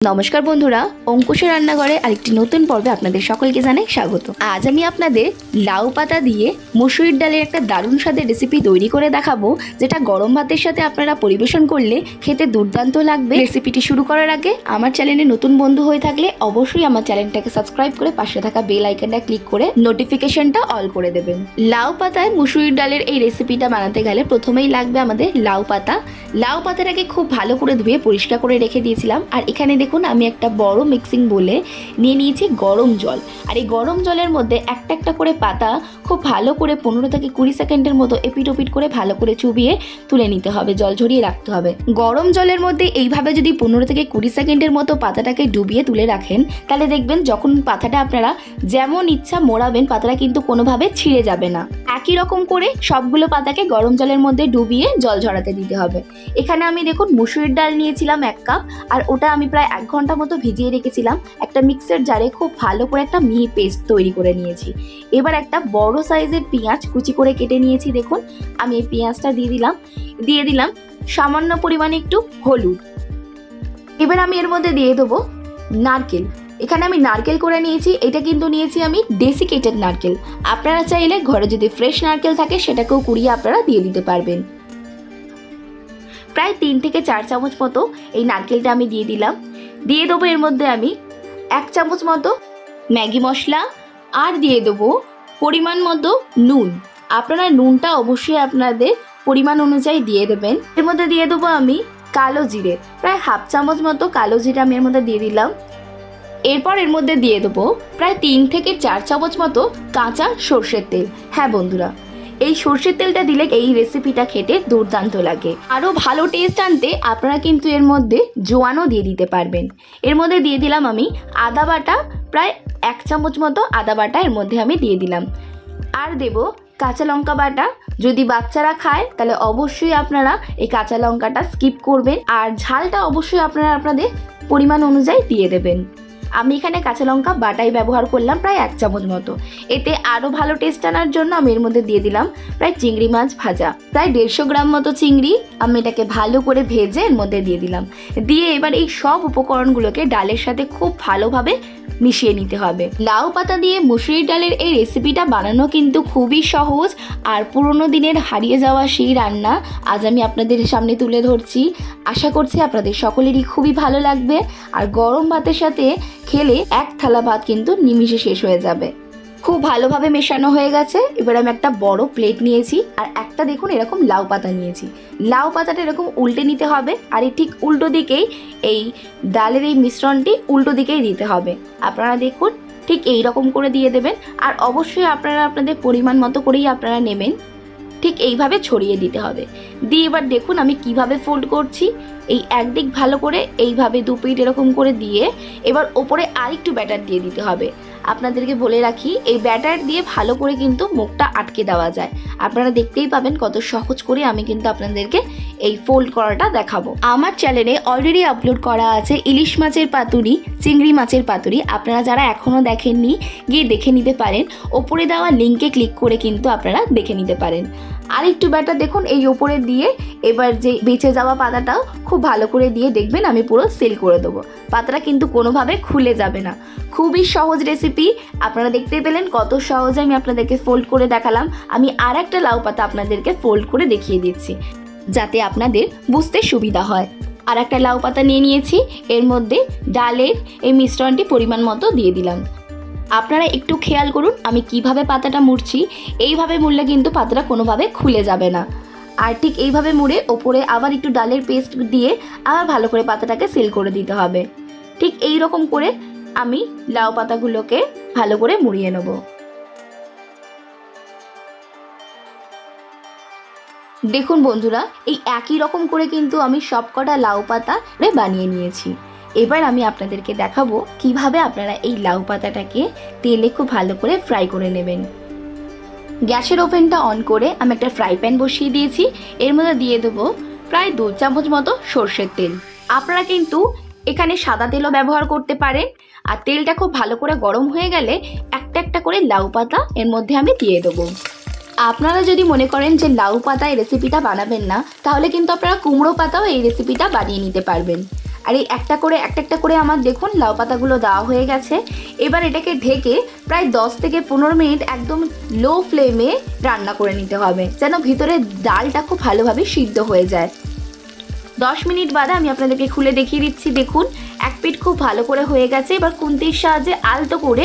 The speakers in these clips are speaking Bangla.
নমস্কার বন্ধুরা অঙ্কুশের রান্নাঘরে আরেকটি নতুন পর্বে আপনাদের সকলকে জানাই স্বাগত। আজ আমি আপনাদের লাউ পাতা দিয়ে মসুরির ডালের একটা দারুণ স্বাদের রেসিপি তৈরি করে দেখাবো, যেটা গরম ভাতের সাথে আপনারা পরিবেশন করলে খেতে দুর্দান্ত লাগবে। রেসিপিটি শুরু করার আগে আমার চ্যানেলে নতুন বন্ধু হয়ে থাকলে অবশ্যই আমার চ্যানেলটাকে সাবস্ক্রাইব করে পাশে থাকা বেল আইকনটা ক্লিক করে নোটিফিকেশনটা অল করে দেবেন। লাউ পাতায় মুসুরির ডালের এই রেসিপিটা বানাতে গেলে প্রথমেই লাগবে আমাদের লাউ পাতা। লাউ পাতাটাকে খুব ভালো করে ধুয়ে পরিষ্কার করে রেখে দিয়েছিলাম, আর এখানে দেখুন, আমি একটা বড় মিক্সিং বলে নিয়ে নিয়েছি গরম জল। আর এই গরম জলের মধ্যে একটা একটা করে পাতা খুব ভালো করে পনেরো থেকে কুড়ি সেকেন্ডের মতো এপিট ওপিট করে ভালো করে চুবিয়ে তুলে নিতে হবে, জল ঝরিয়ে রাখতে হবে। গরম জলের মধ্যে এইভাবে যদি পনেরো থেকে কুড়ি সেকেন্ডের মতো পাতাটাকে ডুবিয়ে তুলে রাখেন, তাহলে দেখবেন যখন পাতাটা আপনারা যেমন ইচ্ছা মোড়াবেন, পাতাটা কিন্তু কোনোভাবে ছিঁড়ে যাবে না। একই রকম করে সবগুলো পাতাকে গরম জলের মধ্যে ডুবিয়ে জল ঝরাতে দিতে হবে। এখানে আমি দেখুন, মুসুরির ডাল নিয়েছিলাম এক কাপ, আর ওটা আমি প্রায় এক ঘণ্টা মতো ভিজিয়ে রেখেছিলাম। একটা মিক্সার জারে খুব ভালো করে একটা মিহি পেস্ট তৈরি করে নিয়েছি। এবার একটা বড় সাইজের পেঁয়াজ কুচি করে কেটে নিয়েছি, দেখুন। আমি এই পেঁয়াজটা দিয়ে দিলাম। দিয়ে দিলাম সামান্য পরিমাণে একটু হলুদ। এবার আমি এর মধ্যে দিয়ে দেবো নারকেল। এখানে আমি নারকেল করে নিয়েছি, এটা কিন্তু নিয়েছি আমি ডেসিকেটেড নারকেল। আপনারা চাইলে ঘরে যদি ফ্রেশ নারকেল থাকে, সেটাকেও কুড়িয়ে আপনারা দিয়ে দিতে পারবেন। প্রায় তিন থেকে চার চামচ মতো এই নারকেলটা আমি দিয়ে দিলাম। দিয়ে দেবো এর মধ্যে আমি এক চামচ মতো ম্যাগি মশলা আর দিয়ে দেবো পরিমাণ মতো নুন। আপনারা নুনটা অবশ্যই আপনাদের পরিমাণ অনুযায়ী দিয়ে দেবেন। এর মধ্যে দিয়ে দেবো আমি কালো জিরে, প্রায় হাফ চামচ মতো কালো জিরে আমি এর মধ্যে দিয়ে দিলাম। এরপর এর মধ্যে দিয়ে দেবো প্রায় তিন থেকে চার চামচ মতো কাঁচা সর্ষের তেল। হ্যাঁ বন্ধুরা এই সর্ষের তেলটা দিলে এই রেসিপিটা খেতে দুর্দান্ত লাগে। আরও ভালো টেস্ট আনতে আপনারা কিন্তু এর মধ্যে জোয়ানও দিয়ে দিতে পারবেন। এর মধ্যে দিয়ে দিলাম আমি আদা বাটা, প্রায় এক চামচ মতো আদা বাটা এর মধ্যে আমি দিয়ে দিলাম। আর দেব কাঁচা লঙ্কা বাটা। যদি বাচ্চারা খায়, তাহলে অবশ্যই আপনারা এই কাঁচা লঙ্কাটা স্কিপ করবেন। আর ঝালটা অবশ্যই আপনারা আপনাদের পরিমাণ অনুযায়ী দিয়ে দেবেন। আমি এখানে কাঁচা লঙ্কা বাটাই ব্যবহার করলাম প্রায় এক চামচ মতো। এতে আরও ভালো টেস্ট আনার জন্য আমি এর মধ্যে দিয়ে দিলাম প্রায় চিংড়ি মাছ ভাজা। প্রায় দেড়শো গ্রাম মতো চিংড়ি আমি এটাকে ভালো করে ভেজে এর মধ্যে দিয়ে দিলাম। দিয়ে এবার এই সব উপকরণগুলোকে ডালের সাথে খুব ভালোভাবে মিশিয়ে নিতে হবে। লাউ পাতা দিয়ে মুসুরির ডালের এই রেসিপিটা বানানো কিন্তু খুবই সহজ আর পুরোনো দিনের হারিয়ে যাওয়া সেই রান্না আজ আমি আপনাদের সামনে তুলে ধরছি। আশা করছি আপনাদের সকলেরই খুবই ভালো লাগবে। আর গরম ভাতের সাথে খেলে এক থালা ভাত কিন্তু নিমিষে শেষ হয়ে যাবে। খুব ভালোভাবে মেশানো হয়ে গেছে। এবার আমি একটা বড় প্লেট নিয়েছি আর একটা দেখুন এরকম লাউ পাতা নিয়েছি। লাউ পাতাটা এরকম উল্টে নিতে হবে আর এই ঠিক উল্টো দিকেই এই ডালের এই মিশ্রণটি উল্টো দিকেই দিতে হবে। আপনারা দেখুন ঠিক এই রকম করে দিয়ে দেবেন। আর অবশ্যই আপনারা আপনাদের পরিমাণ মতো করেই আপনারা নেবেন। ঠিক এইভাবে ছড়িয়ে দিতে হবে। দিয়ে এবার দেখুন আমি কীভাবে ফোল্ড করছি। এই একদিক ভালো করে এইভাবে দু পিঠ এরকম করে দিয়ে এবার ওপরে আরেকটু ব্যাটার দিয়ে দিতে হবে। আপনাদেরকে বলে রাখি, এই ব্যাটার দিয়ে ভালো করে কিন্তু মুখটা আটকে দেওয়া যায়। আপনারা দেখতেই পাবেন কত সহজ করে আমি কিন্তু আপনাদেরকে এই ফোল্ড করাটা দেখাবো। আমার চ্যানেলে অলরেডি আপলোড করা আছে ইলিশ মাছের পাতুরি, চিংড়ি মাছের পাতুরি। আপনারা যারা এখনও দেখেননি, গিয়ে দেখে নিতে পারেন। ওপরে দেওয়া লিঙ্কে ক্লিক করে কিন্তু আপনারা দেখে নিতে পারেন। আর একটু ব্যাটার দেখুন, এই ওপরে দিয়ে এবার যে বেঁচে যাওয়া পাতাটাও খুব ভালো করে দিয়ে দেখবেন, আমি পুরো সেল করে দেবো। পাতাটা কিন্তু কোনোভাবে খুলে যাবে না। খুবই সহজ রেসিপি আপনারা দেখতে পেলেন কত সহজে আমি আপনাদেরকে ফোল্ড করে দেখালাম। আমি আর একটা লাউ পাতা আপনাদেরকে ফোল্ড করে দেখিয়ে দিচ্ছি। যাতে আপনাদের বুঝতে সুবিধা হয়। আর একটা লাউ পাতা নিয়ে নিয়েছি, এর মধ্যে ডালের এই মিশ্রণটি পরিমাণ মতো দিয়ে দিলাম। আপনারা একটু খেয়াল করুন আমি কীভাবে পাতাটা মুড়ছি, এইভাবে মুড়লে কিন্তু পাতাটা কোনোভাবে খুলে যাবে না। আর ঠিক এইভাবে মুড়ে ওপরে আবার একটু ডালের পেস্ট দিয়ে আবার ভালো করে পাতাটাকে সিল করে দিতে হবে। ঠিক এই রকম করে আমি লাউ পাতাগুলোকে ভালো করে মুড়িয়ে নেব। দেখুন বন্ধুরা, এই একই রকম করে কিন্তু আমি সবকটা লাউ পাতা বানিয়ে নিয়েছি। এবার আমি আপনাদেরকে দেখাবো কীভাবে আপনারা এই লাউ পাতাটাকে তেলে খুব ভালো করে ফ্রাই করে নেবেন। গ্যাসের ওভেনটা অন করে আমি একটা ফ্রাই প্যান বসিয়ে দিয়েছি। এর মধ্যে দিয়ে দেবো প্রায় দু চামচ মতো সর্ষের তেল। আপনারা কিন্তু এখানে সাদা তেলও ব্যবহার করতে পারেন। আর তেলটা খুব ভালো করে গরম হয়ে গেলে একটা একটা করে লাউ পাতা এর মধ্যে আমি দিয়ে দেবো। আপনারা যদি মনে করেন যে লাউ পাতা এই রেসিপিটা বানাবেন না, তাহলে কিন্তু আপনারা কুমড়ো পাতাও এই রেসিপিটা বানিয়ে নিতে পারবেন। আর এই একটা করে একটা একটা করে আমার দেখুন লাউ পাতাগুলো দেওয়া হয়ে গেছে। এবার এটাকে ঢেকে প্রায় দশ থেকে পনেরো মিনিট একদম লো ফ্লেমে রান্না করে নিতে হবে, যেন ভিতরে ডালটা খুব ভালোভাবে সিদ্ধ হয়ে যায়। দশ মিনিট বাদে আমি আপনাদেরকে খুলে দেখিয়ে দিচ্ছি, দেখুন। এক পিঠ খুব ভালো করে হয়ে গেছে, এবার খুন্তির সাহায্যে আলতো করে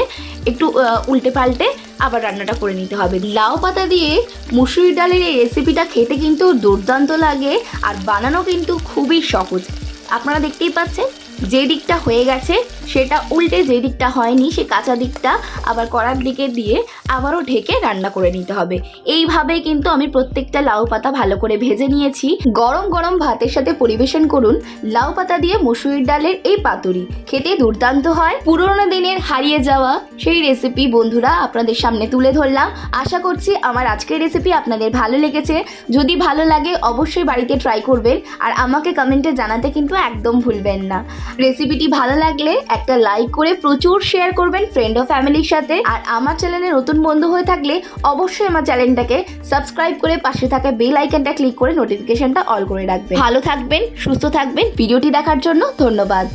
একটু উল্টে পাল্টে আবার রান্নাটা করে নিতে হবে। লাউ পাতা দিয়ে মুসুরি ডালের এই রেসিপিটা খেতে কিন্তু দুর্দান্ত লাগে আর বানানো কিন্তু খুবই সহজ। আপনারা দেখতেই পাচ্ছেন, যে দিকটা হয়ে গেছে সেটা উল্টে যে দিকটা হয়নি, সে কাঁচা দিকটা আবার কড়ার দিকে দিয়ে আবারও ঢেকে রান্না করে নিতে হবে। এইভাবে কিন্তু আমি প্রত্যেকটা লাউ পাতা ভালো করে ভেজে নিয়েছি। গরম গরম ভাতের সাথে পরিবেশন করুন লাউ পাতা দিয়ে মসুরির ডালের এই পাতুরি। খেতে দুর্দান্ত হয়। পুরোনো দিনের হারিয়ে যাওয়া সেই রেসিপি বন্ধুরা আপনাদের সামনে তুলে ধরলাম। আশা করছি আমার আজকের রেসিপি আপনাদের ভালো লেগেছে। যদি ভালো লাগে অবশ্যই বাড়িতে ট্রাই করবেন। আর আমাকে কমেন্টে জানাতে কিন্তু একদম ভুলবেন না। রেসিপিটি ভালো লাগলে একটা লাইক করে প্রচুর শেয়ার করবেন ফ্রেন্ড ও ফ্যামিলির সাথে। আর আমার চ্যানেলে নতুন বন্ধু হয়ে থাকলে অবশ্যই আমার চ্যানেলটাকে সাবস্ক্রাইব করে পাশে থাকা বেল আইকনটা ক্লিক করে নোটিফিকেশনটা অল করে রাখবেন। ভালো থাকবেন, সুস্থ থাকবেন। ভিডিওটি দেখার জন্য ধন্যবাদ।